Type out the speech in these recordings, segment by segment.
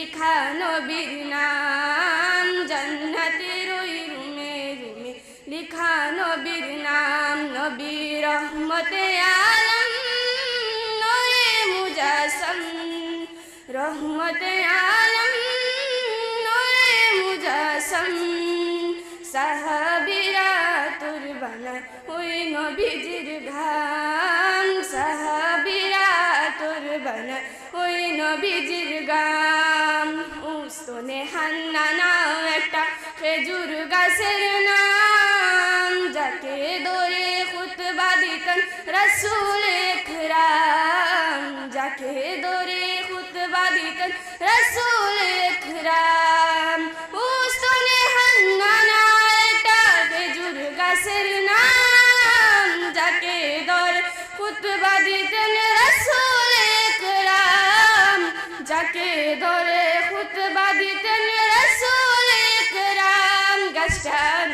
লিখানো নবীর নাম, জান্নাতের রুমে রুমে লিখানো নবীর নবী রহমতে আলম নয়ে মুজাসম, রহমতে আলম নয়ে মুজাসম। সাহাবিরা তুর বানায় ওই নবীজির ঘাম সাহাবিরা তুর বানায় ওই নবীজির জান্না নাও একটা খেজুর গাছের নাম যাকে দরে খুতবা দিতেন রসুল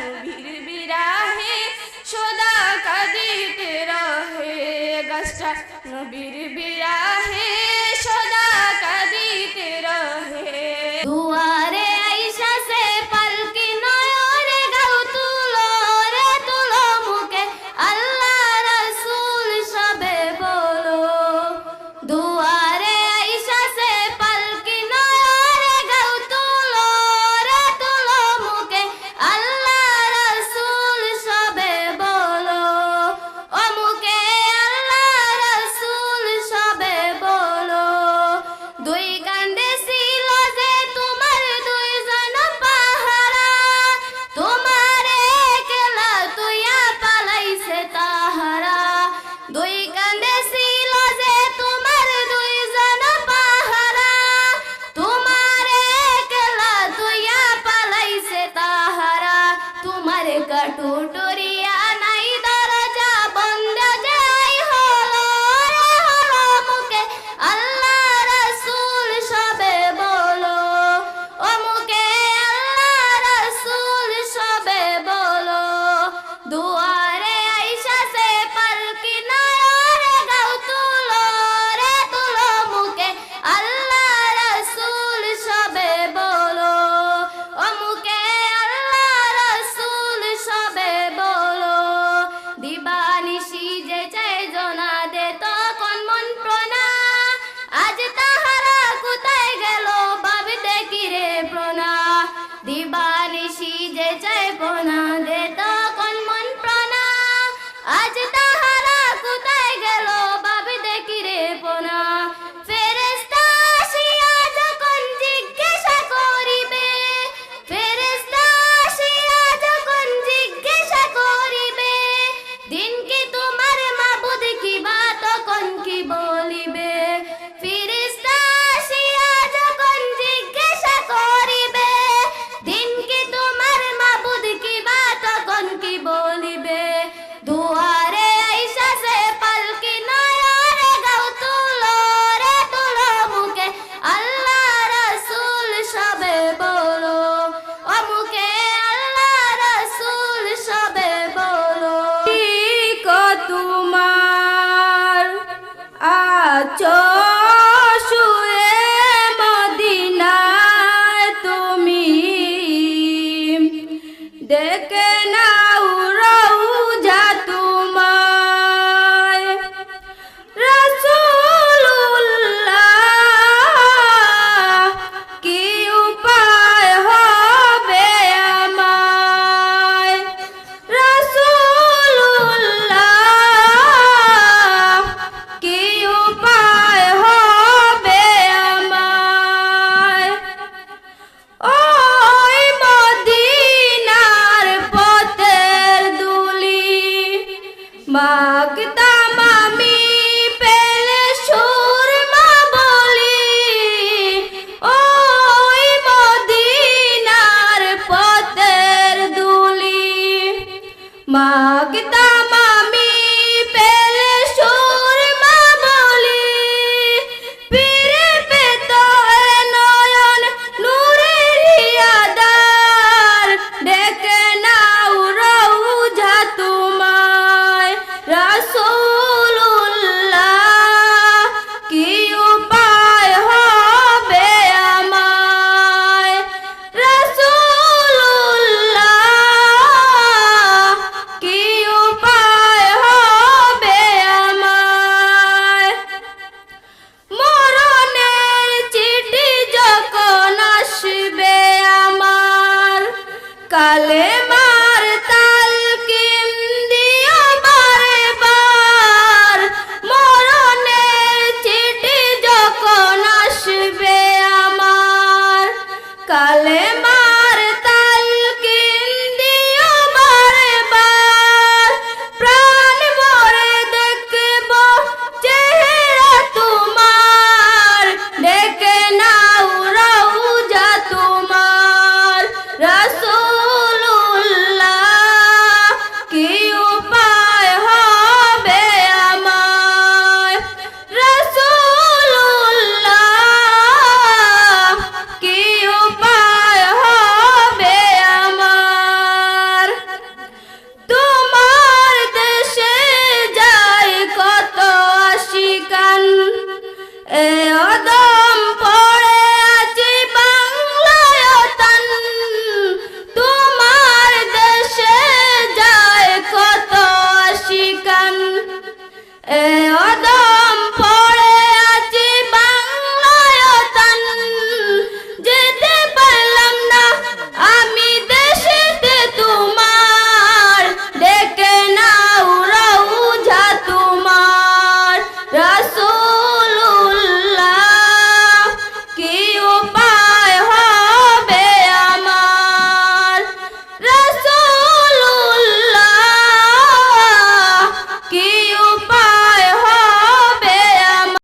নবীর বিরাহে সদা কাঁদিতে রহে গাছটা। নবীর বিরাহে